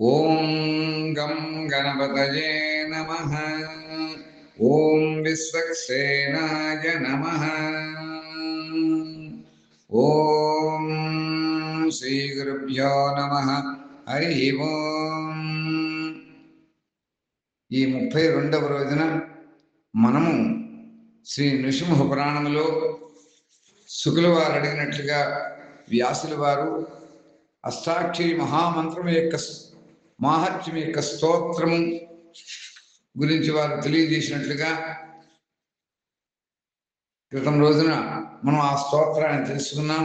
ఓం గం గణపతయే నమ. ఓం విశ్వక్సేనాయ నమ. ఓం శ్రీ గురుభ్యో నమ. హరి ఓం. ఈ ముప్పై రెండవ రోజున మనము శ్రీ నృసింహ పురాణంలో శుకుల వారు అడిగినట్లుగా వ్యాసుల వారు అష్టాక్షరి మహామంత్రం యొక్క మాహత్యం యొక్క స్తోత్రము గురించి వారు తెలియజేసినట్లుగా క్రితం రోజున మనం ఆ స్తోత్రాన్ని తెలుసుకున్నాం.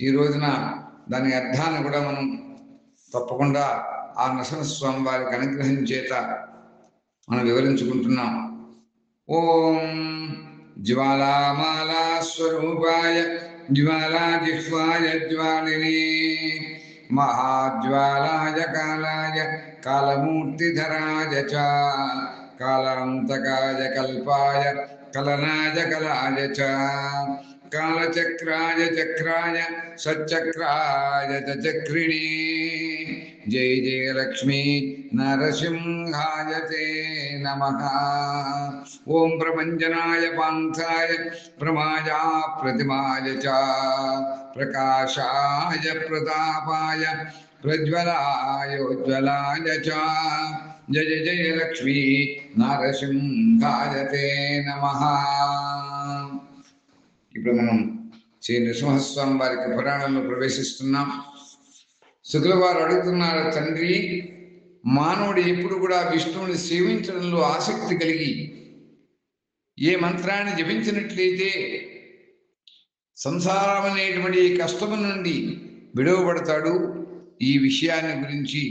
ఈ రోజున దాని అర్థాన్ని కూడా మనం తప్పకుండా ఆ నరసింహస్వామి వారికి అనుగ్రహం చేత మనం వివరించుకుంటున్నాం. ఓం జ్వాలామాలా స్వరూపాయ జ్వాలాజిహ్వాయ జ్వాలిని మహాజ్వాలాయ కాలాయ కాలమూర్తిధరాయ చ. కాలాంతకాయ కల్పాయ కలనాయ కలాయ చ. కాలచక్రాయ చక్రాయ సచక్రాయ చ చక్రిణి. జయ జయ లక్ష్మీ నరసింహాయ తే నమ. ఓం ప్రపంచనాయ పాంథాయ ప్రమాయా ప్రతిమాయ చ. ప్రకాశాయ ప్రతాపాయ ప్రజ్వలాయోజ్వలాయ చ. జయ జయ లక్ష్మీ నరసింహాయ తే నమ. ఇప్పుడు మనం శ్రీ నృసింహస్వామి వారికి పురాణంలో ప్రవేశిస్తున్నాం. శుక్లవారు అడుగుతున్నారు తండ్రి మానవుడు ఎప్పుడు కూడా విష్ణువుని సేవించడంలో ఆసక్తి కలిగి ఏ మంత్రాన్ని జపించినట్లయితే సంసారం అనేటువంటి కష్టము నుండి విడవబడతాడు. ఈ విషయాన్ని గురించి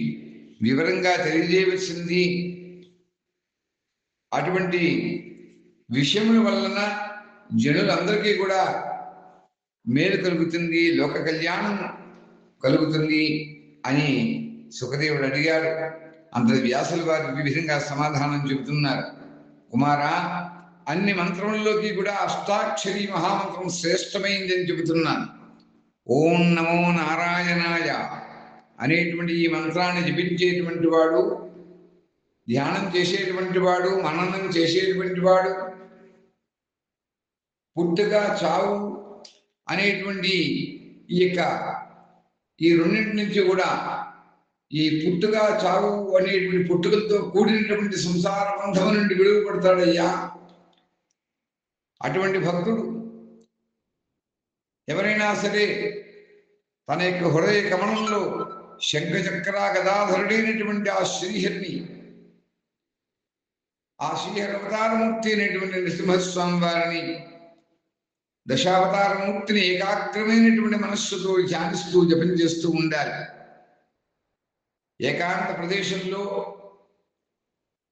వివరంగా తెలియజేయవలసింది అటువంటి విషయముల వలన జనులందరికీ కూడా మేలు కలుగుతుంది. లోక కళ్యాణం కలుగుతుంది అని సుఖదేవుడు అడిగాడు అంత వ్యాసులు వారు విధంగా సమాధానం చెబుతున్నారు. కుమారా అన్ని మంత్రముల్లోకి కూడా అష్టాక్షరి మహామంత్రం శ్రేష్టమైంది అని చెబుతున్నాను. ఓం నమో నారాయణాయ అనేటువంటి ఈ మంత్రాన్ని జపించేటువంటి వాడు ధ్యానం చేసేటువంటి వాడు మననం చేసేటువంటి వాడు పుట్టుక చావు అనేటువంటి ఈ యొక్క ఈ రెండింటి నుంచి కూడా ఈ పుట్టుక చావు అనేటువంటి పుట్టుకలతో కూడినటువంటి సంసార బంధం నుండి విడువపడతాడయ్యా అటువంటి భక్తుడు ఎవరైనా సరే తన యొక్క హృదయ గమనంలో శంఖచక్ర గదాధరుడైనటువంటి ఆ శ్రీహరిని ఆ శ్రీహరి అవతారమూర్తి అయినటువంటి నృసింహస్వామి వారిని దశావతారమూర్తిని ఏకాగ్రమైనటువంటి మనస్సుతో ధ్యానిస్తూ జపం చేస్తూ ఉండాలి. ఏకాంత ప్రదేశంలో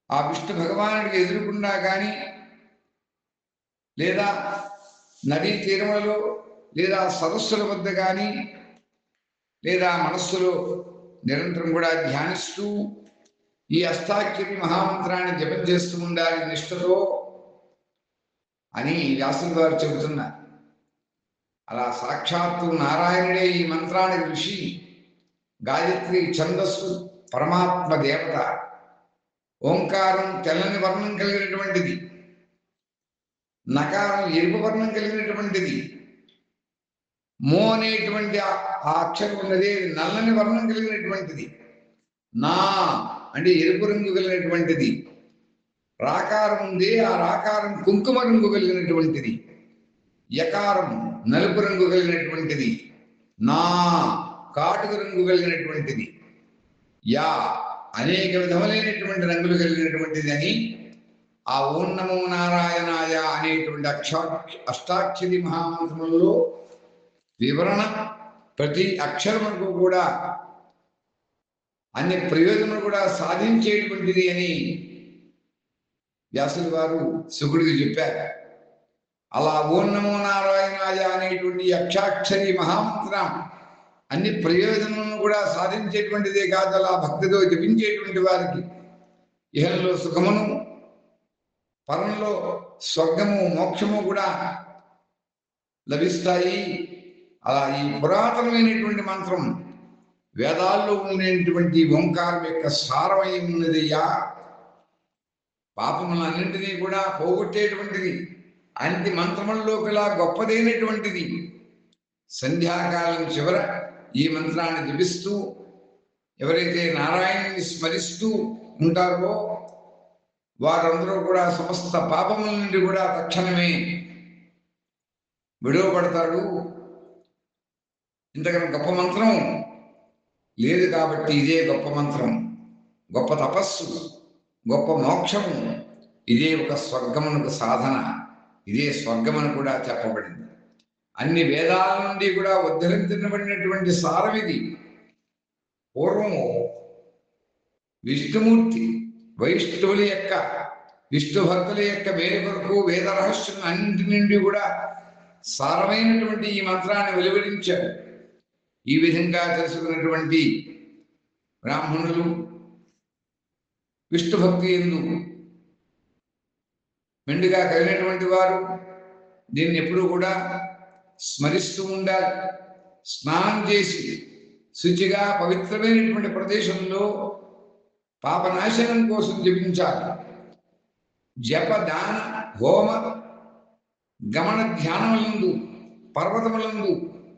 ఆ విష్ణు భగవానుడికి ఎదురుకుండా కానీ లేదా నదీ తీరములలో లేదా సరస్సుల వద్ద కానీ లేదా మనస్సులో నిరంతరం కూడా ధ్యానిస్తూ ఈ అష్టాక్షరి మహామంత్రాన్ని జపం చేస్తూ ఉండాలి నిష్ఠతో అని వ్యాసుల వారు చెబుతున్నారు. అలా సాక్షాత్తు నారాయణుడే ఈ మంత్రానికి ఋషి గాయత్రి ఛందస్సు పరమాత్మ దేవత. ఓంకారం తెల్లని వర్ణం కలిగినటువంటిది. నకారం ఎరుపు వర్ణం కలిగినటువంటిది. మో అనేటువంటి ఆ అక్షరం ఉన్నది నల్లని వర్ణం కలిగినటువంటిది. నా అంటే ఎరుపు రంగు కలిగినటువంటిది. రాకారం ఉంది ఆ రాకారం కుంకుమ రంగు కలిగినటువంటిది. యకారం నలుపు రంగు కలిగినటువంటిది. నా కాటుక రంగు కలిగినటువంటిది. యా అనేక విధములైనటువంటి రంగులు కలిగినటువంటిది అని ఆ ఓం నమో నారాయణాయ అనేటువంటి అక్షా అష్టాక్షరి మహామంత్రంలో వివరణ ప్రతి అక్షరములకు కూడా అన్ని ప్రయోజనములు కూడా సాధించేటువంటిది అని వ్యాసులు వారు శుకుడికి చెప్పారు. అలా ఓం నమో నారాయణాయ అనేటువంటి అక్షాక్షరి మహామంత్రం. అన్ని ప్రయోజనములను కూడా సాధించేటువంటిదే కాదు అలా భక్తితో జపించేటువంటి వారికి. ఇహంలో సుఖమును పరంలో స్వర్గము మోక్షము కూడా లభిస్తాయి. అలా ఈ పురాతనమైనటువంటి మంత్రం వేదాల్లో ఉండేటువంటి ఓంకారం యొక్క సారమై ఉన్నదయ్యా. పాపములన్నింటినీ కూడా పోగొట్టేటువంటిది. అంతి మంత్రముల్లోకిలా గొప్పదైనటువంటిది. సంధ్యాకాలం చివర ఈ మంత్రాన్ని జపిస్తూ ఎవరైతే నారాయణుని స్మరిస్తూ ఉంటారో వారందరూ కూడా సమస్త పాపముల నుండి కూడా తక్షణమే విడువబడతాడు ఇంతకన్నా గొప్ప మంత్రం లేదు కాబట్టి ఇదే గొప్ప మంత్రం. గొప్ప తపస్సు గొప్ప మోక్షము ఇదే ఒక స్వర్గమునకు సాధన. ఇదే స్వర్గం అని కూడా చెప్పబడింది. అన్ని వేదాల నుండి కూడా ఉద్ధరించబడినటువంటి సారం ఇది. పూర్వము విష్ణుమూర్తి వైష్ణవుల యొక్క విష్ణు భక్తుల యొక్క మేలు కొరకు వేద రహస్యం అన్నింటి నుండి కూడా సారమైనటువంటి ఈ మంత్రాన్ని వెలువరించారు. ఈ విధంగా తెలుసుకున్నటువంటి బ్రాహ్మణులు విష్ణు భక్తి ఎందుకు మెండుగా కలిగినటువంటి వారు దీన్ని ఎప్పుడూ కూడా స్మరిస్తూ ఉండాలి. స్నానం చేసి శుచిగా పవిత్రమైనటువంటి ప్రదేశంలో పాపనాశనం కోసం జపించాలి. జప దాన హోమ గమన ధ్యానములందు పర్వతములందు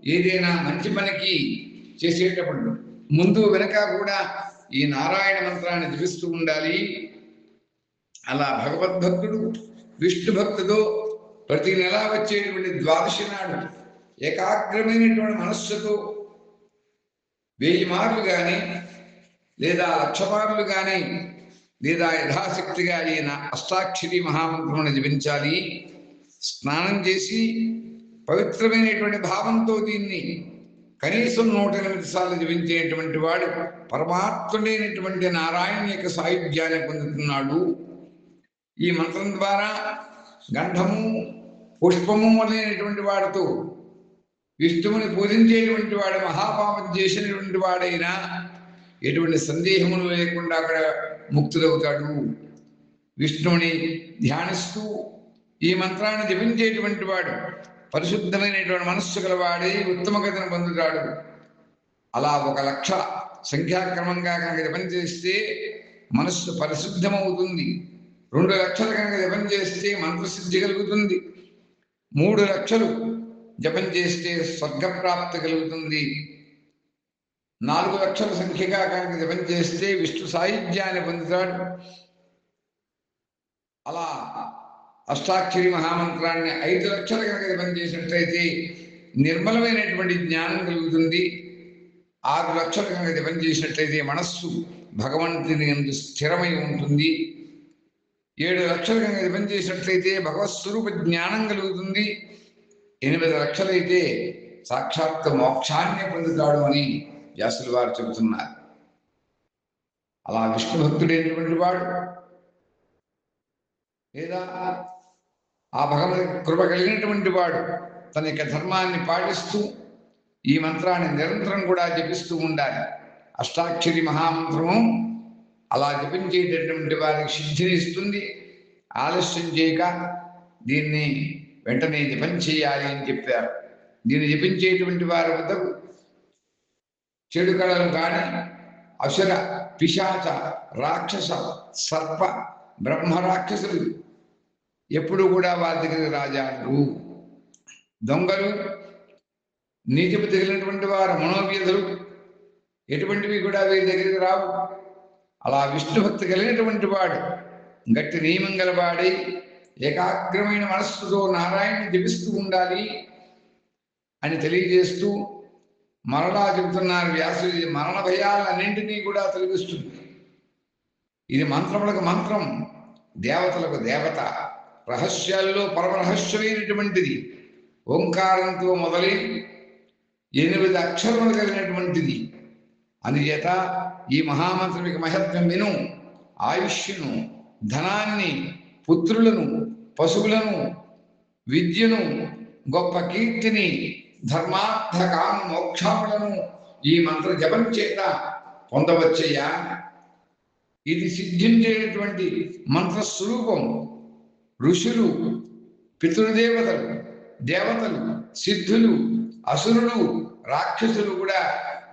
ఏదైనా మంచి పనికి చేసేటప్పుడు ముందు వెనక కూడా ఈ నారాయణ మంత్రాన్ని జపిస్తూ ఉండాలి. అలా భగవద్భక్తుడు విష్ణు భక్తుడు ప్రతి నెల వచ్చేటువంటి ద్వాదశి నాడు ఏకాగ్రమైనటువంటి మనస్సుతో వెయ్యి మార్లు కానీ లేదా లక్ష మార్లు కానీ లేదా యథాశక్తిగా ఈయన అష్టాక్షరి మహామంత్రమును జపించాలి స్నానం చేసి పవిత్రమైనటువంటి భావంతో దీన్ని కనీసం నూట ఎనిమిది సార్లు జపించేటువంటి వాడు పరమాత్ముడైనటువంటి నారాయణ యొక్క సాయుధ్యాన్ని పొందుతున్నాడు. ఈ మంత్రం ద్వారా గంధము పుష్పము మొదలైనటువంటి వాడితో విష్ణువుని పూజించేటువంటి వాడు మహాపాపం చేసినటువంటి వాడైనా ఎటువంటి సందేహములు లేకుండా అక్కడ ముక్తుడవుతాడు. విష్ణువుని ధ్యానిస్తూ ఈ మంత్రాన్ని జపించేటువంటి వాడు పరిశుద్ధమైనటువంటి మనస్సు గలవాడే ఉత్తమ గతిని పొందుతాడు. అలా ఒక లక్ష సంఖ్యాక్రమంగా కనుక జపం చేస్తే మనస్సు పరిశుద్ధమవుతుంది. రెండు లక్షలు కనుక జపం చేస్తే మంత్రసిద్ధి కలుగుతుంది. మూడు లక్షలు జపం చేస్తే స్వర్గప్రాప్తి కలుగుతుంది. నాలుగు లక్షల సంఖ్యగా కనుక జపం చేస్తే విష్ణు సాహిత్యాన్ని పొందుతాడు. అలా అష్టాక్షరి మహామంత్రాన్ని ఐదు లక్షలు కనుక జపం చేసినట్లయితే నిర్మలమైనటువంటి జ్ఞానం కలుగుతుంది. ఆరు లక్షలు కనుక జపం చేసినట్లయితే మనస్సు భగవంతుని స్థిరమై ఉంటుంది. ఏడు లక్షలు కనుక జపం చేసినట్లయితే భగవత్స్వరూప జ్ఞానం కలుగుతుంది. ఎనిమిది లక్షలైతే సాక్షాత్ మోక్షాన్ని పొందుతాడు అని వ్యాసులు వారు చెబుతున్నారు. అలా విష్ణు భక్తుడైనటువంటి వాడు లేదా ఆ భగవద్ కృప కలిగినటువంటి వాడు తన యొక్క ధర్మాన్ని పాటిస్తూ ఈ మంత్రాన్ని నిరంతరం కూడా జపిస్తూ ఉండాలి. అష్టాక్షరి మహామంత్రము అలా జపించేటటువంటి వారికి సిద్ధిని ఇస్తుంది. ఆలస్యం చేయక దీన్ని వెంటనే జపం చేయాలి అని చెప్పారు. దీన్ని జపించేటువంటి వారి వద్దకు చెడు కళలు కానీ అసుర పిశాచ రాక్షస సర్ప బ్రహ్మ రాక్షసులు ఎప్పుడు కూడా వారి దగ్గరికి రాజాలు దొంగలు నీతిపు తగిలినటువంటి వారు మనోవ్యధులు ఎటువంటివి కూడా వీరి దగ్గరికి రావు. అలా విష్ణుభక్తి కలిగినటువంటి వాడు గట్టి నియమం గలవాడి ఏకాగ్రమైన మనస్సుతో నారాయణని జపిస్తూ ఉండాలి అని తెలియజేస్తూ మరలా చెబుతున్నారు వ్యాసు మరణ భయాలన్నింటినీ కూడా తొలగిస్తుంది. ఇది మంత్రములకు మంత్రం దేవతలకు దేవత రహస్యాల్లో పరమరహస్యమైనటువంటిది ఓంకారంతో మొదలై ఎనిమిది అక్షరములు కలిగినటువంటిది. అందుచేత ఈ మహామంత్రమిక మహత్వం విను. ఆయుష్యును ధనాన్ని పుత్రులను పశువులను విద్యను గొప్ప కీర్తిని ధర్మార్థ కామ మోక్షములను ఈ మంత్ర జపం చేత పొందవచ్చయ్యా ఇది సిద్ధించేటువంటి మంత్రస్వరూపం. ఋషులు పితృదేవతలు దేవతలు సిద్ధులు అసురులు రాక్షసులు కూడా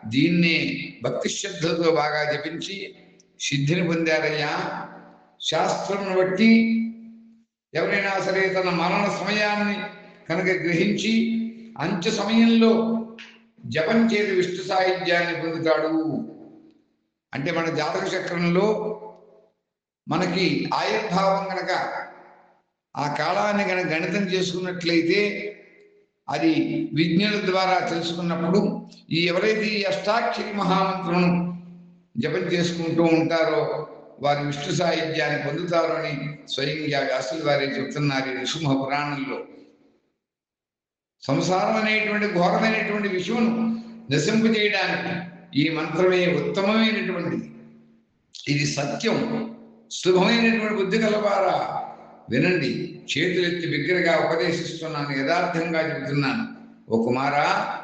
దీన్ని భక్తి శ్రద్ధలతో బాగా జపించి సిద్ధిని పొందారయ్యా. శాస్త్రంను బట్టి ఎవరైనా సరే తన మరణ సమయాన్ని కనుక గ్రహించి అంత్య సమయంలో జపం చేసి విష్ణు సాహిత్యాన్ని పొందుతాడు. అంటే మన జాతక చక్రంలో మనకి ఆయుర్భావం కనుక ఆ కాలాన్ని కనుక గణితం చేసుకున్నట్లయితే అది విజ్ఞుల ద్వారా తెలుసుకున్నప్పుడు ఈ ఎవరైతే ఈ అష్టాక్షరి మహామంత్రం జపం చేసుకుంటూ ఉంటారో వారు విష్ణు సాహిత్యాన్ని పొందుతారు అని స్వయంగా వ్యాసులు వారే చెప్తున్నారు ఈ నృసింహ పురాణంలో సంసారం అనేటువంటి ఘోరమైనటువంటి విషయమును నశింపు చేయడానికి ఈ మంత్రమే ఉత్తమమైనటువంటిది. ఇది సత్యం. శుభమైనటువంటి బుద్ధి కలవారా? వినండి చేతులెత్తి బిగ్గరగా ఉపదేశిస్తున్నాను యథార్థంగా చెబుతున్నాను. ఓ కుమారా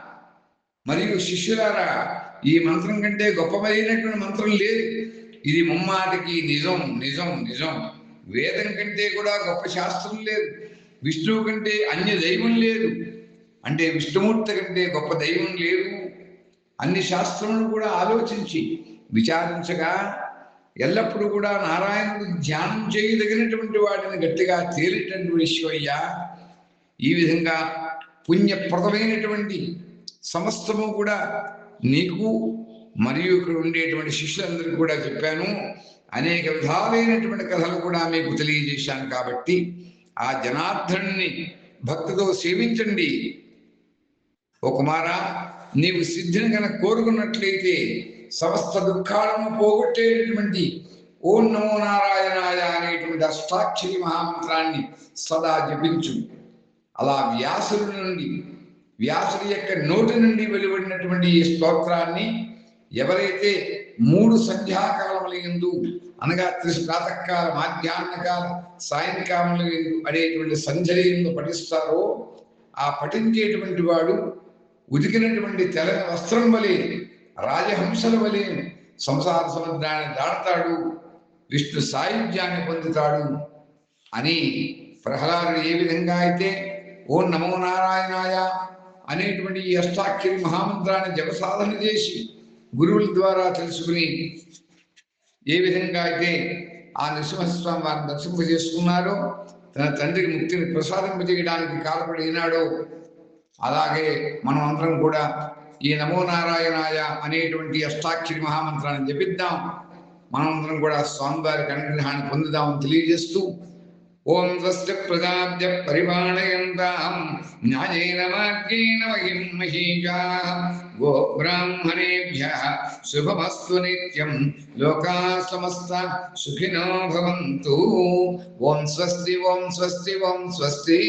మరియు శిష్యులారా ఈ మంత్రం కంటే గొప్పమైనటువంటి మంత్రం లేదు. ఇది ముమ్మాటికి నిజం నిజం నిజం. వేదం కంటే కూడా గొప్ప శాస్త్రం లేదు. విష్ణువు కంటే అన్య దైవం లేదు. అంటే విష్ణుమూర్తి కంటే గొప్ప దైవం లేదు అన్ని శాస్త్రములు కూడా ఆలోచించి విచారించగా ఎల్లప్పుడూ కూడా నారాయణుడు ధ్యానం చేయదగినటువంటి వాటిని గట్టిగా తేలినటువంటి శివయ్య ఈ విధంగా పుణ్యప్రదమైనటువంటి సమస్తము కూడా నీకు మరియు ఇక్కడ ఉండేటువంటి శిష్యులందరికీ కూడా చెప్పాను. అనేక విధాలైనటువంటి కథలు కూడా మీకు తెలియజేశాను కాబట్టి ఆ జనార్దనుని భక్తితో సేవించండి. ఓ కుమారా నీవు సిద్ధిని కనుక కోరుకున్నట్లయితే సమస్త దుఃఖాలను పోగొట్టేటటువంటి ఓం నమో నారాయణాయ అనేటువంటి అష్టాక్షరి మహామంత్రాన్ని సదా జపించు. అలా వ్యాసుడి నుండి వ్యాసుడి యొక్క నోటి నుండి వెలువడినటువంటి ఈ స్తోత్రాన్ని ఎవరైతే మూడు సంధ్యాకాలముల ఎందు అనగా త్రిశ మాధ్యాహ్నకాల సాయంకాలముల ఎందు అనేటువంటి సంధ్యల ఎందు పఠిస్తారో ఆ పఠించేటువంటి వాడు ఉతికినటువంటి తెల్లని వస్త్రం వలె రాజహంసల వలె సంసార సముద్రాన్ని దాడతాడు విష్ణు సాయుధ్యాన్ని పొందుతాడు అని ప్రహ్లాదుడు ఏ విధంగా అయితే ఓ నమో నారాయణాయ అనేటువంటి ఈ అష్టాక్షరి మహామంత్రాన్ని జపసాధన చేసి గురువుల ద్వారా తెలుసుకుని ఏ విధంగా అయితే ఆ నృసింహస్వామి వారిని దర్శింపజేసుకున్నారో తన తండ్రికి ముక్తిని ప్రసాదింపజేయడానికి కాలపడినాడో అలాగే మనం అందరం కూడా ఈ నమో నారాయణాయ అనేటువంటి అష్టాక్షరి మహామంత్రాన్ని జపిద్దాం. మనమందరం కూడా స్వామివారికి అనుగ్రహాన్ని పొందుదామని తెలియజేస్తూ ఓం స్వస్తి ప్రజాభ్య పరిపాలయంతాం న్యాయేన మార్గేణ మహిం మహీషా గో బ్రాహ్మణేభ్య శుభమస్తు నిత్యం లోకా సమస్త సుఖినో భవంతు. ఓం స్వస్తి ఓం స్వస్తి ఓం స్వస్తి.